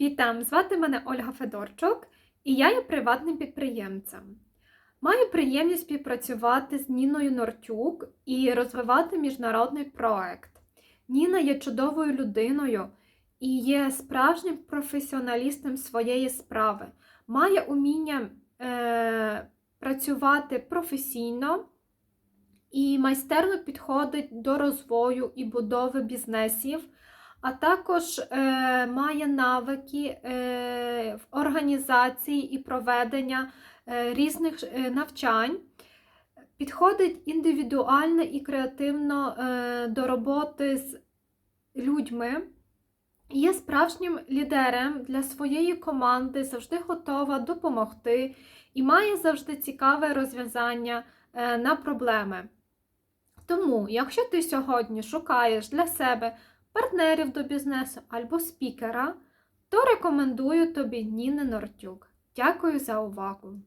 Вітам! Звати мене Ольга Федорчук, і я є приватним підприємцем. Маю приємність співпрацювати з Ніною Нортюк і розвивати міжнародний проект. Ніна є чудовою людиною і є справжнім професіоналістом своєї справи, має уміння е, працювати професійно і майстерно підходить до розвою і будови бізнесів а також е, має навики е, в організації і проведення е, різних е, навчань, підходить індивідуально і креативно е, до роботи з людьми. Є справжнім лідером для своєї команди, завжди готова допомогти і має завжди цікаве розв'язання е, на проблеми. Тому, якщо ти сьогодні шукаєш для себе партнерів до бізнесу або спікера, то рекомендую тобі Ніни Нортюк. Дякую за увагу!